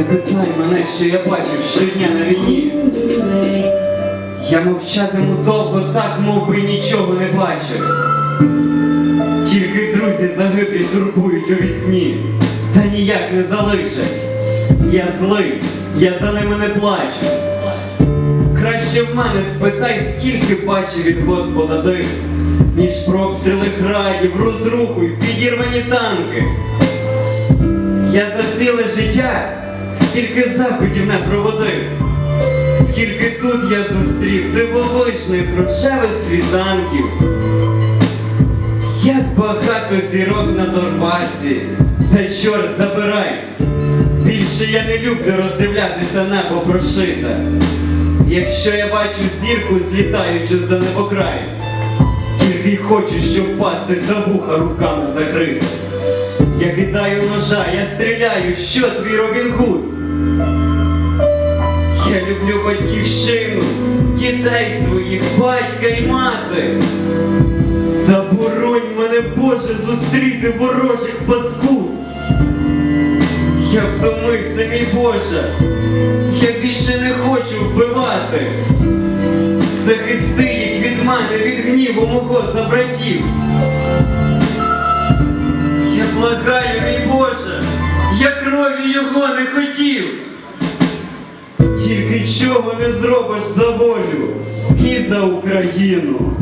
Не питай мене, що я бачив щодня на війні. Я мовчатиму довго, так мов би нічого не бачив. Тільки друзі загиблі турбують у вісні, та ніяк не залишать. Я злий, я за ними не плачу. Краще в мене спитай, скільки бачив від Господа див, ніж про обстріли градів, розруху й підірвані танки. Я за ціле життя стільки заходів не проводив, скільки тут я зустрів дивовижних рожевих світанків. Як багато зірок на Донбасі, та чорт забирай. Більше я не люблю роздивлятися небо прошите. Якщо я бачу зірку, злітаючи за небокрай, тільки й хочу, щоб впасти та вуха руками закрити. Я кидаю ножа, я стріляю, що твій Робін Гуд? Я люблю батьківщину, дітей своїх, батька і мати. Та боронь мене, Боже, зустріти ворожих паскуд. Я втомився, мій Боже, я більше не хочу вбивати. Захисти їх від мене, від гніву мого забратів. Я благаю, мій Боже, я крові його не хотів. Тільки чого не зробиш за волю і за Україну.